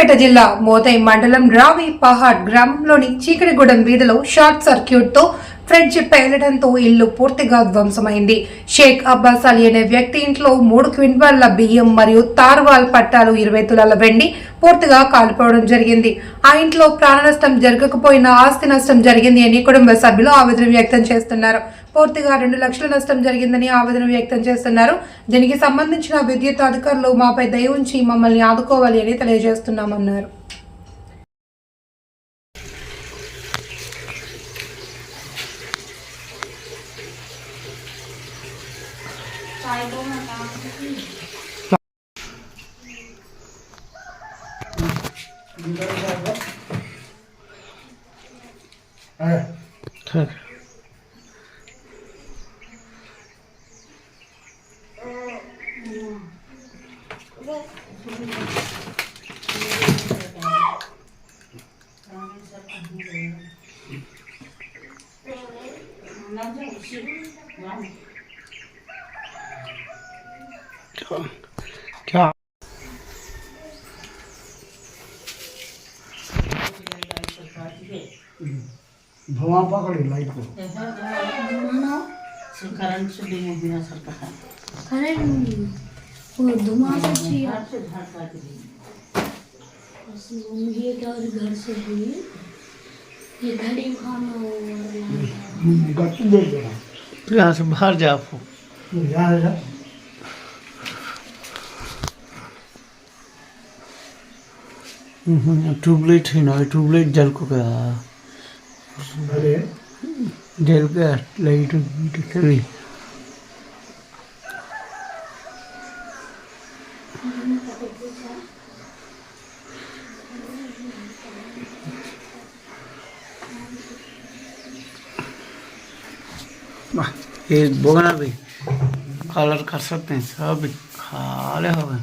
సూర్యాపేట జిల్లా మోతై మండలం రావి పహాడ్ గ్రామంలోని చీకటిగూడెం వీధిలో షార్ట్ సర్క్యూట్తో ఫ్రిడ్జ్ పేలడంతో ఇల్లు పూర్తిగా ధ్వంసమైంది. షేక్ అబ్బాస్ అలీ అనే వ్యక్తి ఇంట్లో మూడు క్వింటాల్ల బియ్యం మరియు తార్వాల్ పట్టాలు ఇరవై తులాల వెండి పూర్తిగా కాలిపోవడం జరిగింది. ఆ ఇంట్లో ప్రాణ నష్టం జరగకపోయినా ఆస్తి నష్టం జరిగింది అని కుటుంబ సభ్యులు ఆవేదన వ్యక్తం చేస్తున్నారు. పూర్తిగా రెండు లక్షల నష్టం జరిగిందని ఆవేదన వ్యక్తం చేస్తున్నారు. దీనికి సంబంధించిన విద్యుత్ అధికారులు మాపై దయ ఉంచి మమ్మల్ని ఆదుకోవాలి అని తెలియజేస్తున్నామన్నారు. 哎，看看。哎呀，那。क्या? धुआँ पकड़ी लाइट को। करंट से है वो धुआँ से चाहिए घर से घर का ये क्या और घर से हुई ये घड़ी खाना और गट्टू दे देना यहाँ बाहर जा आपको यहाँ जा ट्यूबलाइट है ना ट्यूबलाइट जल को गया अरे। जल गया लाइट चली वाह, ये बोगना भी कलर कर सकते हैं सब खाले हो गए।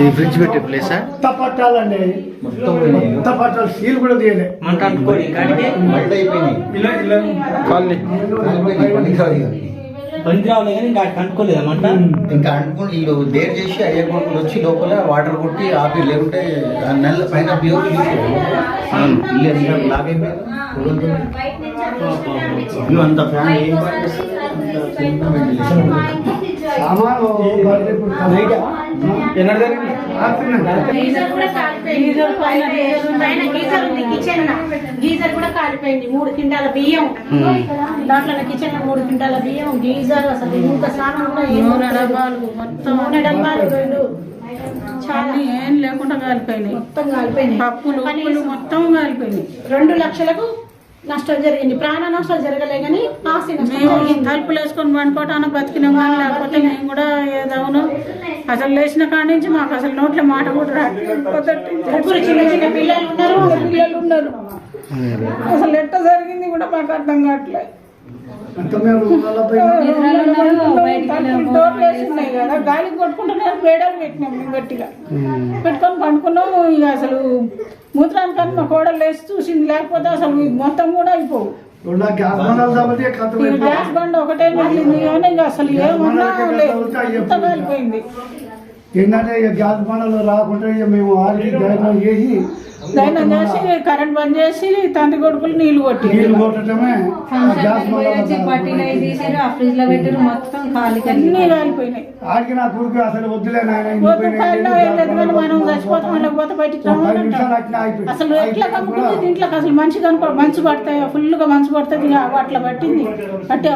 ఈ ఫ్రిడ్జ్ పెట్టే ప్లేసా? పట్టాలండి కొత్త పట్టాలు సీల్ కూడా తీయలే. మంట అంటుకోని మంట అయిపోయింది ఇలా ఇలా. ఇంకా అంటుకోలేదా మంట? ఇంకా అంటుకుని వీళ్ళు దేర్ చేసి అయ్యే కొడుకులు వచ్చి లోపల వాటర్ కొట్టి ఆపి లేకుంటే నెల పైన బియ్యం ఇల్లు ఎంత లాగైపోయింది? అంత ఫ్యాన్ ఏం గీజర్ కూడా కాలిపోయింది. పైన గీజర్ ఉంది? కిచెన్ గీజర్ కూడా కాలిపోయింది. మూడు కింటాల బియ్యం. దాంట్లో కిచెన్లో మూడు కింటాల బియ్యం. గీజర్ అసలు ఇంత స్నానం కూడా ఏం నూనె డబ్బాలు మొత్తం నూనె డబ్బాలు రెండు. చాలా. ఏం లేకుండా కాలిపోయినాయి. మొత్తం కాలిపోయినాయి. పప్పులు మొత్తం కాలిపోయినాయి. రెండు లక్షలకు నష్టం జరిగింది. ప్రాణ నష్టం జరగలే కానీ ఆస్తి నష్టం జరిగింది. తలుపులు వేసుకొని పండుకోవటానికి బతికినాం కానీ లేకపోతే మేము కూడా ఏదవును. అసలు లేచిన కాడి నుంచి మాకు అసలు నోట్ల మాట కూడా చిన్న చిన్న పిల్లలు ఉన్నారు పిల్లలు ఉన్నారు. అసలు ఎట్ట జరిగింది కూడా మాకు అర్థం కావట్లేదు అంత మేము నలభై తలుపులు డోర్లు వేసి ఉన్నాయి కదా. గాలికి కొట్టుకుంటూనే వేడాలు పెట్టినాం మేము గట్టిగా. పెట్టుకొని పండుకున్నాం ఇక అసలు మూత్రానికన్నా మా కోడలు వేసి చూసింది. లేకపోతే అసలు మొత్తం కూడా అయిపోవు. గ్యాస్ బండ ఒకటే మిగిలింది కానీ ఇంకా అసలు ఏమన్నా లేదు. అంతా కాలిపోయింది. ఏంటంటే ఇక గ్యాస్ బండలు రాకుండా ఇక మేము చేసి దైనం చేసి కరెంట్ బంద్ చేసి తండ్రి కొడుకులు నీళ్ళు కొట్టి నీళ్ళు కొట్టడమే మొత్తం ఖాళీ అన్ని కాలిపోయినాయి ఆడికి నా కొడుకు అసలు వద్దులే మనం చచ్చిపోతాం లేకపోతే బయటికి. అసలు ఎట్లా కమ్ముకుంది దీంట్లోకి అసలు మంచి కనుకో మంచి పడతాయి? ఫుల్గా మంచి పడుతుంది. అట్లా పట్టింది. పట్టి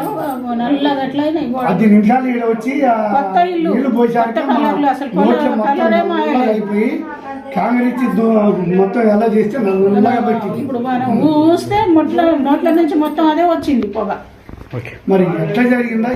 నల్లగా ఎట్లా అయినాయి. గోడ. పది నిమిషాలు వచ్చి కొత్త ఇల్లు. నీళ్ళు కొత్త కలర్లు అసలు. కలరే మాయలేదు. అయిపోయి దో- మొత్తం ఎలా చేస్తే నల్లగా పెట్టింది ఇప్పుడు మనం ఊస్తే మొట్ల నోట్ల నుంచి మొత్తం అదే వచ్చింది పొగ. మరి ఎట్లా జరిగిందా?